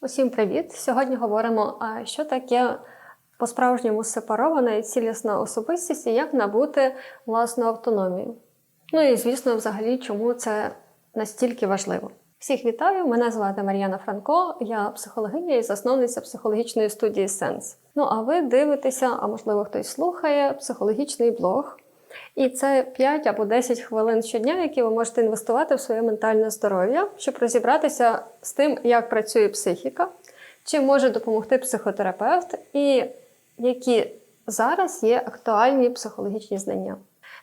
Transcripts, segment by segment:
Усім привіт! Сьогодні говоримо, що таке по-справжньому сепарована і цілісна особистість і як набути власну автономію. Ну і звісно, взагалі, чому це настільки важливо. Всіх вітаю! Мене звати Мар'яна Франко, я психологиня і засновниця психологічної студії Сенс. Ну а ви дивитеся, а можливо хтось слухає психологічний блог. І це 5 або 10 хвилин щодня, які ви можете інвестувати в своє ментальне здоров'я, щоб розібратися з тим, як працює психіка, чим може допомогти психотерапевт, і які зараз є актуальні психологічні знання.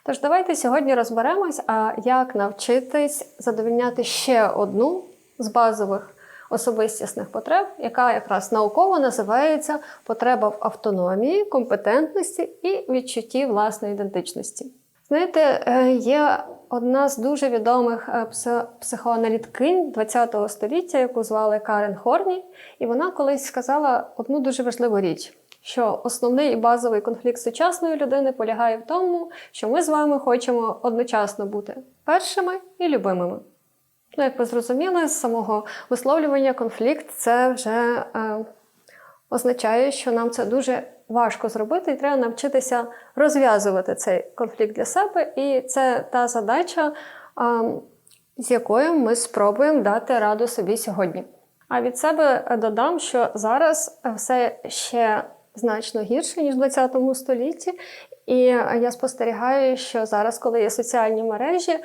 Тож давайте сьогодні розберемось, а як навчитись задовільняти ще одну з базових особистісних потреб, яка якраз науково називається потреба в автономії, компетентності і відчутті власної ідентичності. Знаєте, е, є одна з дуже відомих е, психоаналіткинь ХХ століття, яку звали Карен Хорні, і вона колись сказала одну дуже важливу річ. Що основний і базовий конфлікт сучасної людини полягає в тому, що ми з вами хочемо одночасно бути першими і любимими. Ну, як ви зрозуміли, з самого висловлювання конфлікт це вже е, означає, що нам це дуже важко зробити, і треба навчитися розв'язувати цей конфлікт для себе. І це та задача, е, з якою ми спробуємо дати раду собі сьогодні. А від себе додам, що зараз все ще значно гірше, ніж в 20 столітті. І я спостерігаю, що зараз, коли є соціальні мережі,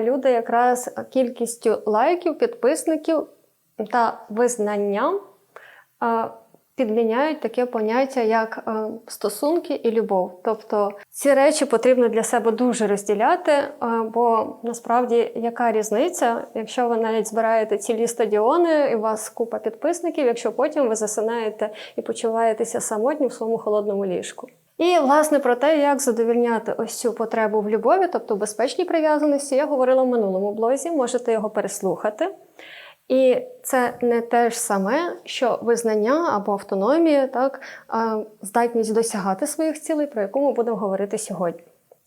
люди якраз кількістю лайків, підписників та визнанням підміняють таке поняття, як стосунки і любов. Тобто ці речі потрібно для себе дуже розділяти, бо насправді яка різниця, якщо ви навіть збираєте цілі стадіони, і у вас купа підписників, якщо потім ви засинаєте і почуваєтеся самотні в своєму холодному ліжку. І, власне, про те, як задовільняти ось цю потребу в любові, тобто безпечній прив'язаності, я говорила в минулому блозі, можете його переслухати. І це не те ж саме, що визнання або автономія, так, здатність досягати своїх цілей, про яку ми будемо говорити сьогодні.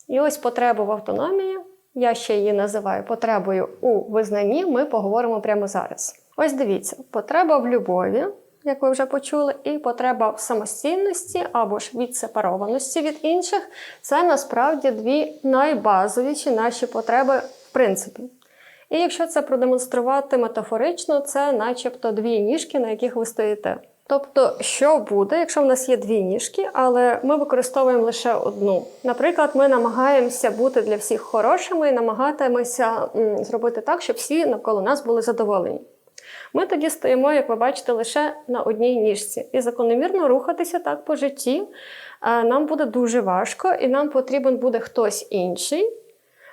І ось потребу в автономії, я ще її називаю потребою у визнанні, ми поговоримо прямо зараз. Ось дивіться, потреба в любові як ви вже почули, і потреба в самостійності або ж відсепарованості від інших це насправді дві найбазовіші наші потреби в принципі. І якщо це продемонструвати метафорично, це начебто дві ніжки, на яких ви стоїте. Тобто, що буде, якщо в нас є дві ніжки, але ми використовуємо лише одну. Наприклад, ми намагаємося бути для всіх хорошими і намагаємося зробити так, щоб всі навколо нас були задоволені. Ми тоді стоїмо, як ви бачите, лише на одній ніжці. І закономірно рухатися так по житті нам буде дуже важко, і нам потрібен буде хтось інший,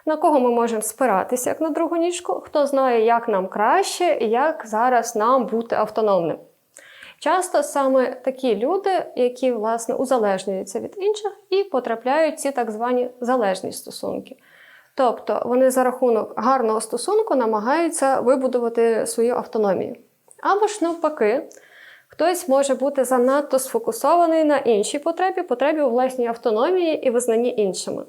на кого ми можемо спиратися як на другу ніжку, хто знає, як нам краще і як зараз нам бути автономним. Часто саме такі люди, які власне узалежнюються від інших і потрапляють в ці так звані залежні стосунки. Тобто вони за рахунок гарного стосунку намагаються вибудувати свою автономію. Або ж навпаки, хтось може бути занадто сфокусований на іншій потребі, потребі у власній автономії і визнанні іншими.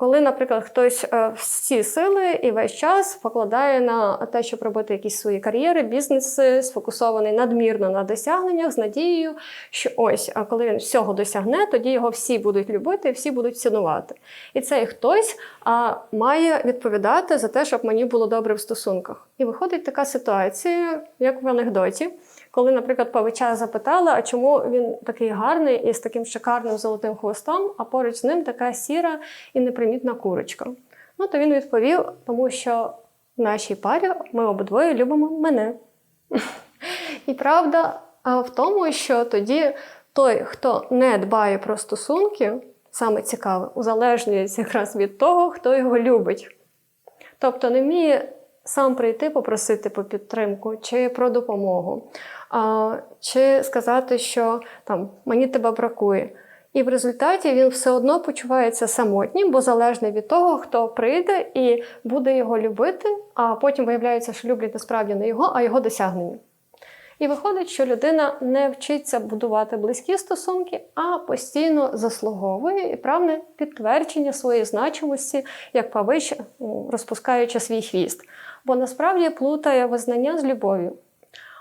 Коли, наприклад, хтось е, всі сили і весь час покладає на те, щоб робити якісь свої кар'єри, бізнеси, сфокусований надмірно на досягненнях з надією, що ось, а коли він всього досягне, тоді його всі будуть любити, всі будуть цінувати. І цей хтось а, має відповідати за те, щоб мені було добре в стосунках. І виходить така ситуація, як в анекдоті коли, наприклад, павича запитала, а чому він такий гарний і з таким шикарним золотим хвостом, а поруч з ним така сіра і непримітна курочка. Ну, то він відповів, тому що в нашій парі ми обидвоє любимо мене. І правда в тому, що тоді той, хто не дбає про стосунки, саме цікаве, узалежнюється якраз від того, хто його любить. Тобто не вміє сам прийти попросити по підтримку чи про допомогу, чи сказати, що там мені тебе бракує. І в результаті він все одно почувається самотнім, бо залежний від того, хто прийде і буде його любити, а потім виявляється, що люблять насправді не його, а його досягнення. І виходить, що людина не вчиться будувати близькі стосунки, а постійно заслуговує і прагне підтвердження своєї значимості, як павич, розпускаючи свій хвіст. Бо насправді плутає визнання з любов'ю.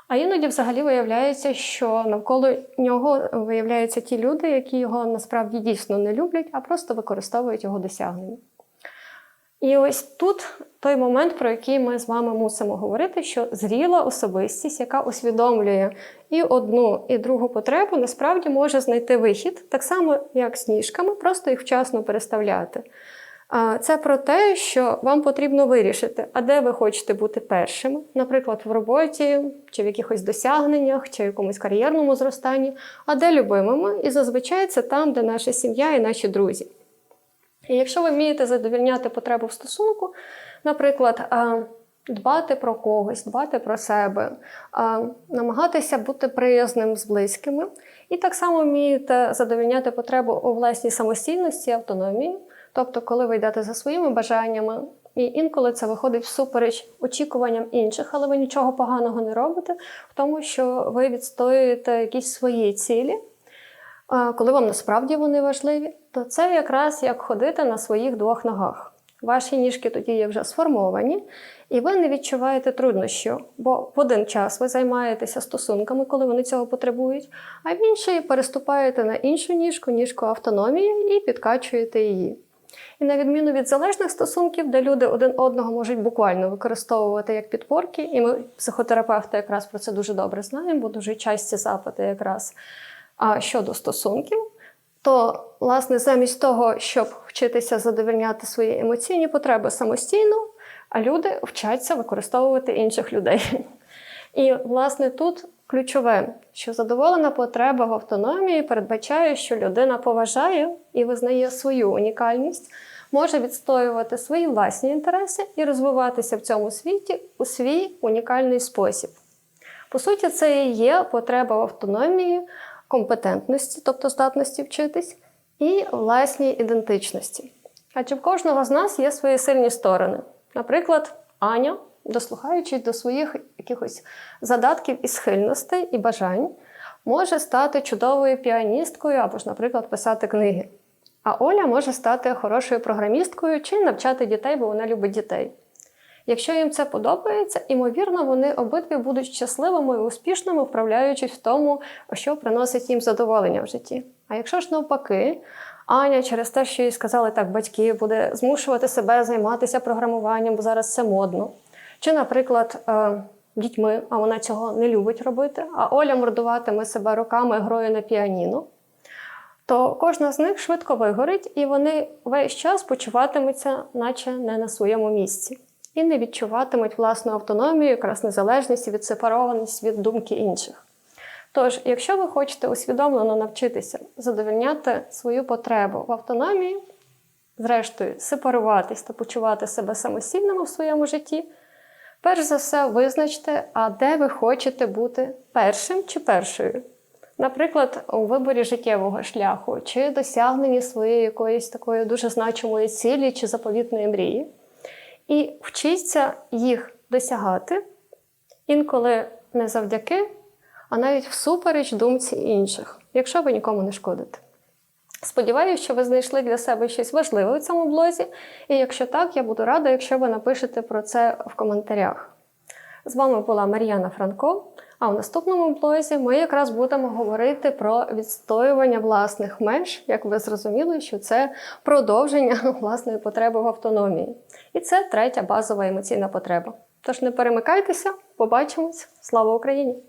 А іноді взагалі виявляється, що навколо нього виявляються ті люди, які його насправді дійсно не люблять, а просто використовують його досягнення. І ось тут той момент, про який ми з вами мусимо говорити, що зріла особистість, яка усвідомлює і одну, і другу потребу, насправді може знайти вихід, так само, як з ніжками, просто їх вчасно переставляти. Це про те, що вам потрібно вирішити, а де ви хочете бути першими, наприклад, в роботі, чи в якихось досягненнях, чи в якомусь кар'єрному зростанні, а де любимими. І зазвичай це там, де наша сім'я і наші друзі. І якщо ви вмієте задовільняти потребу в стосунку, наприклад, дбати про когось, дбати про себе, намагатися бути приязним з близькими, і так само вмієте задовільняти потребу у власній самостійності, автономії, тобто, коли ви йдете за своїми бажаннями, і інколи це виходить всупереч очікуванням інших, але ви нічого поганого не робите, в тому, що ви відстоюєте якісь свої цілі. Коли вам насправді вони важливі, то це якраз як ходити на своїх двох ногах. Ваші ніжки тоді є вже сформовані, і ви не відчуваєте труднощів, бо в один час ви займаєтеся стосунками, коли вони цього потребують, а в інший переступаєте на іншу ніжку, ніжку автономії, і підкачуєте її. І на відміну від залежних стосунків, де люди один одного можуть буквально використовувати як підпорки, і ми, психотерапевти, якраз про це дуже добре знаємо, бо дуже часті запити якраз а щодо стосунків, то, власне, замість того, щоб вчитися задовольняти свої емоційні потреби самостійно, а люди вчаться використовувати інших людей. І, власне, тут ключове, що задоволена потреба в автономії передбачає, що людина поважає і визнає свою унікальність, може відстоювати свої власні інтереси і розвиватися в цьому світі у свій унікальний спосіб. По суті, це і є потреба в автономії, компетентності, тобто здатності вчитись, і власній ідентичності. Адже в кожного з нас є свої сильні сторони. Наприклад, Аня, дослухаючись до своїх якихось задатків і схильностей і бажань, може стати чудовою піаністкою або ж, наприклад, писати книги. А Оля може стати хорошою програмісткою чи навчати дітей, бо вона любить дітей. Якщо їм це подобається, імовірно, вони обидві будуть щасливими і успішними, вправляючись в тому, що приносить їм задоволення в житті. А якщо ж навпаки, Аня через те, що їй сказали так, батьки, буде змушувати себе займатися програмуванням, бо зараз це модно. Чи, наприклад, е, дітьми, а вона цього не любить робити, а Оля мордуватиме себе руками грою на піаніно, то кожна з них швидко вигорить, і вони весь час почуватимуться, наче не на своєму місці і не відчуватимуть власну автономію, якраз незалежність і відсепарованість від думки інших. Тож, якщо ви хочете усвідомлено навчитися задовольняти свою потребу в автономії, зрештою, сепаруватись та почувати себе самостійними в своєму житті, перш за все визначте, а де ви хочете бути першим чи першою. Наприклад, у виборі життєвого шляху, чи досягненні своєї якоїсь такої дуже значимої цілі чи заповітної мрії і вчіться їх досягати інколи не завдяки, а навіть всупереч думці інших, якщо ви нікому не шкодите. Сподіваюся, що ви знайшли для себе щось важливе у цьому блозі, і якщо так, я буду рада, якщо ви напишете про це в коментарях. З вами була Мар'яна Франко. А в наступному блозі ми якраз будемо говорити про відстоювання власних меж, як ви зрозуміли, що це продовження власної потреби в автономії. І це третя базова емоційна потреба. Тож не перемикайтеся, побачимось! Слава Україні!